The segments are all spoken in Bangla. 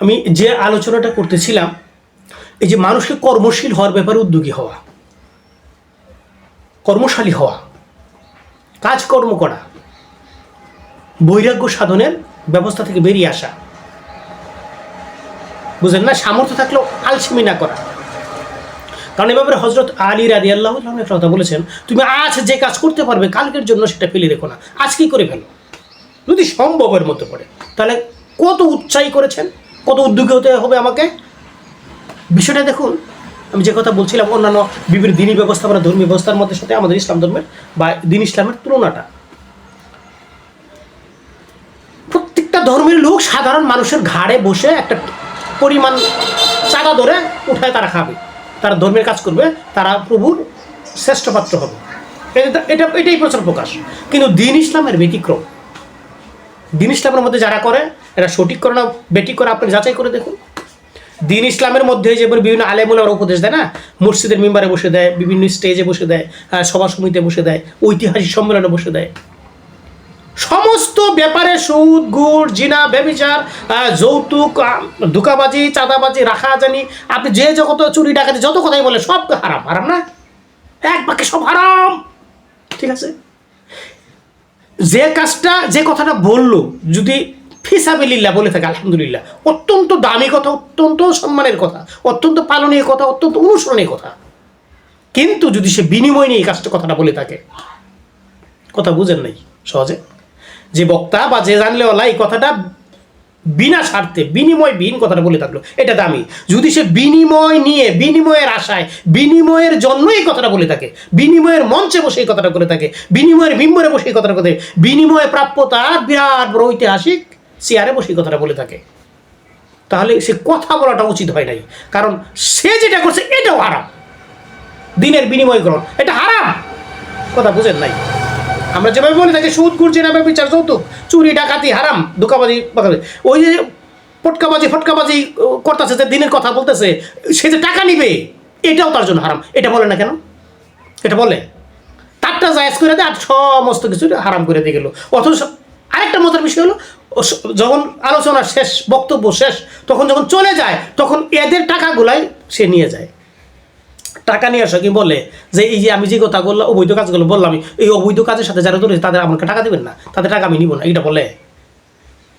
আমি যে আলোচনাটা করতেছিলাম, এই যে মানুষকে কর্মশীল হওয়ার ব্যাপারে উদ্যোগী হওয়া, কর্মশালী হওয়া, কাজকর্ম করা, বৈরাগ্য সাধনের ব্যবস্থা থেকে বেরিয়ে আসা, বুঝলেন না? সামর্থ্য থাকলেও আলসেমি না করা। কারণ এভাবে হজরত আলী রাজি আল্লাহ একটা কথা বলেছেন, তুমি আজ যে কাজ করতে পারবে, কালকের জন্য সেটা ফেলে রেখো না। আজকেই করে ফেলো? যদি সম্ভবের মধ্যে পড়ে তাহলে কত উৎসাহী করেছেন? কত উদ্যোগী হতে হবে আমাকে? বিষয়টা দেখুন, আমি যে কথা বলছিলাম, অন্যান্য বিভিন্ন দিনী বা ধর্মীয় ব্যবস্থার মধ্যে সাথে আমাদের ইসলাম ধর্মের বা দিন ইসলামের তুলনাটা। প্রত্যেকটা ধর্মের লোক সাধারণ মানুষের ঘাড়ে বসে একটা পরিমাণ চাঁদা ধরে উঠায় তারা খাবে। তারা ধর্মের কাজ করবে, তারা প্রভুর শ্রেষ্ঠ পাত্র হবে। এটা এটা এটাই প্রচার প্রকাশ। কিন্তু দিন ইসলামের ব্যতিক্রম। দিন ইসলামের মধ্যে যারা করে এরা সঠিক করে না বেঠিক করে আপনি যাচাই করে দেখুন। দিন ইসলামের মধ্যে যে বিভিন্ন আলেমুলার উপদেশ দেয় না, মসজিদের মেম্বারে বসে দেয়, বিভিন্ন স্টেজে বসে দেয় সভা সমিতিতে বসে দেয়, ঐতিহাসিক সম্মেলনে বসে দেয়। সমস্ত ব্যাপারে সুদ, গুড়, জিনা ব্যবিচার যৌতুক ধোকাবাজি, চাঁদাবাজি, রাখাজানি, আপনি যে জগত চুরি ডাকাতি যত কথাই বলে সব হারাম হারাম না? এক বাক্যে সব হারাম। ঠিক আছে? যে কাজটা, যে কথাটা বলল, যদি ফিসাবিল্লা বলে থাকে, আলহামদুলিল্লাহ। অত্যন্ত দামি কথা, অত্যন্ত সম্মানের কথা, অত্যন্ত পালনীয় কথা, অত্যন্ত অনুসরণীয় কথা। কিন্তু যদি সে বিনিময় নিয়ে কাজটা কথাটা বলে থাকে, কথা বুঝেন নাই সহজে? যে বক্তা বা যে জানলেওয়ালা এই কথাটা বিনা স্বার্থে, বিনিময় বিহীন কথাটা বলে থাকল, এটা দামি। যদি সে বিনিময় নিয়ে, বিনিময়ের আশায়, বিনিময়ের জন্য এই কথাটা বলে থাকে, বিনিময়ের মঞ্চে বসে এই কথাটা করে থাকে, বিনিময়ের বিম্বরে বসে এই কথাটা করে থাকে, বিনিময় প্রাপ্যতা বিরাট বড় ঐতিহাসিক চেয়ারে বসে কথাটা বলে থাকে। তাহলে সে কথা বলাটা উচিত হয় নাই। কারণ সে যেটা করছে, এটাও হারাম। দিনের বিনিময় গ্রহণ, এটা হারাম। কথা বুঝেন নাই? আমরা যেভাবে বলে থাকি, সুদ গুড় জেনাবে বিচার, যৌতুক, চুরি, ডাকাতি, হারাম, ধোকাবাজি ওই যে ফটকাবাজি ফটকাবাজি করতেছে যে দিনের কথা বলতেছে, সে যে টাকা নিবে, এটাও তার জন্য হারাম। এটা বলে না কেন? এটা বলে। তারটা জায়েজ করে দেয় আর সমস্ত কিছু হারাম করে দিয়ে গেল। অথচ আরেকটা মজার বিষয় হলো যখন আলোচনা শেষ, বক্তব্য শেষ, তখন যখন চলে যায়, তখন এদের টাকাগুলাই সে নিয়ে যায়। টাকা নিয়ে আসো কি বলে? যে এই যে আমি যে কথা বললাম অবৈধ কাজগুলো বললাম, এই অবৈধ কাজের সাথে যারা ধরেছে তাদের আমাকে টাকা দেবেন না, তাদের টাকা আমি নিব না এটা বলে।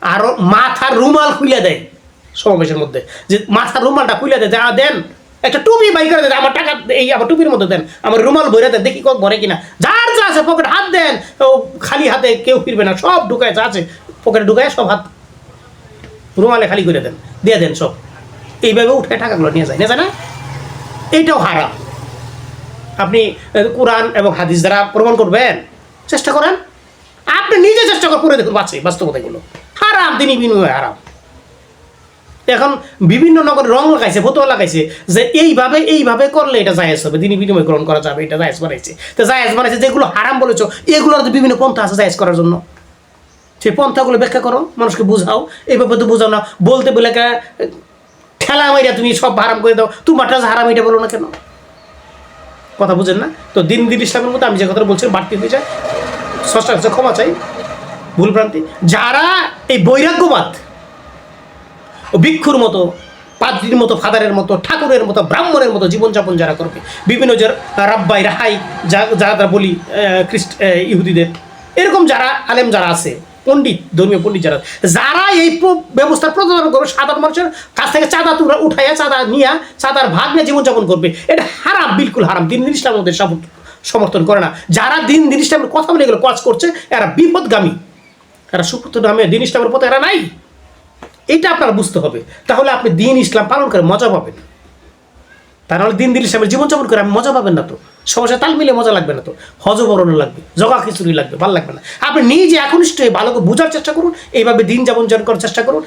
আরও মাথার রুমাল খুলে দেয় সমাবেশের মধ্যে, যে মাথার রুমালটা খুলে দেয়, যা দেন একটা টুপি বাই করে দেন, আমার টাকা এই আমার টুপির মধ্যে দেন, আমার রুমাল ভরে দেন, দেখি কক ভরে কিনা। যার যা আছে পকেট হাত দেন, ও খালি হাতে কেউ ফিরবে না, সব ঢুকায় যা আছে পকেটে ঢুকায় সব হাত রুমালে খালি করে দেন, দিয়ে দেন সব। এইভাবে উঠে টাকাগুলো নিয়ে যায় নিয়ে যায় না? এইটাও হারাম। আপনি কোরআন এবং হাদিস দ্বারা প্রমাণ করবেন? চেষ্টা করেন? আপনি নিজে চেষ্টা করে দেখুন, বাঁচে বাস্তবতা এগুলো হারাম, দিনই বিনিময় হারাম। এখন বিভিন্ন নগরে রং লাগাইছে ফটো লাগাইছে, যে এইভাবে এইভাবে করলে এটা জায়েজ হবে দিনই বিনিময় গ্রহণ করা যাবে, এটা জায়েজ বানাইছে। তো জায়েজ বানাইছে যেগুলো হারাম বলেছ, এগুলোর তো বিভিন্ন পন্থা আছে জায়েজ করার জন্য। সেই পন্থাগুলো ব্যাখ্যা করো, মানুষকে বুঝাও। এইভাবে তো বুঝাও না, বলতে বলে ঠেলা মাইরা তুমি সব হারাম করে দাও, তোমারটা হারাম এটা বলো না কেন? কথা বুঝেন না? তো দিন দিন ইসলামের মতো আমি যে কথাটা বলছি বাড়তি হয়ে যায়। ষষ্ঠা ক্ষমা চাই, ভুল ভ্রান্তি। যারা এই বৈরাগ্যবাদ ভিক্ষুর মতো, পাদ্রির মতো, ফাদারের মতো, ঠাকুরের মতো, ব্রাহ্মণের মতো জীবনযাপন যারা করবে। বিভিন্ন যে রাব্বাই, রাহাই, যা যারা বলি খ্রিস্ট ইহুদিদের। এরকম যারা আলেম যারা আছে, পণ্ডিত, ধর্মীয় পণ্ডিত যারা যারা এই ব্যবস্থার প্রচলন করবে, সাধারণ মানুষের কাছ থেকে চাঁদা তুলা উঠাইয়া, চাঁদা নিয়ে, চাঁদার ভাগ নিয়ে জীবনযাপন করবে। এটা হারাম, বিলকুল হারাম। দিন ইসলাম সামর্থ্য- সমর্থন করে না। যারা দিন দিন ইসলামের কথা বলে এগুলো কাজ করছে, এরা বিপদগামী। এরা সুপথ নামে দিন ইসলামের পথে এরা নাই। এটা আপনার বুঝতে হবে। তাহলে আপনি দিন ইসলাম পালন করে মজা পাবেন। তা নাহলে দিন দিন ইসলামের জীবনযাপন করে আপনি মজা পাবেন না তো। সমস্যা তাল মিলে মজা লাগবে না তো। হজবরণ লাগবে, জগা খিচুড়ি লাগবে, ভালো লাগবে না। আপনি নিজে একনিষ্ঠ হয়ে ভালো করে বোঝার চেষ্টা করুন, এইভাবে দিন যাপন যাপন করার চেষ্টা করুন।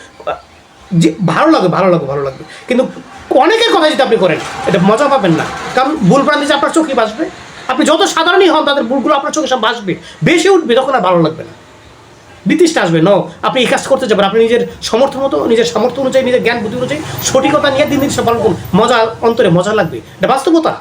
যে ভালো লাগবে ভালো লাগবে ভালো লাগবে। কিন্তু অনেকের কথা যদি আপনি করেন এটা মজা পাবেন না। কারণ ভুল প্রান্তি যে আপনার চোখে বাসবে আপনি যত সাধারণই হন, তাদের ভুলগুলো আপনার চোখে সব বাসবে বেশি উঠবে, তখন আর ভালো লাগবে না। বিতিষ্টা আসবে। ন আপনি এই কাজ করতে যাবেন। আপনি নিজের সমর্থ মতো, নিজের সামর্থ্য অনুযায়ী, নিজের জ্ঞান, বুদ্ধি অনুযায়ী সঠিকতা নিয়ে দিন দিন সে পালন করুন। মজা অন্তরে মজা লাগবে। এটা বাস্তবতা।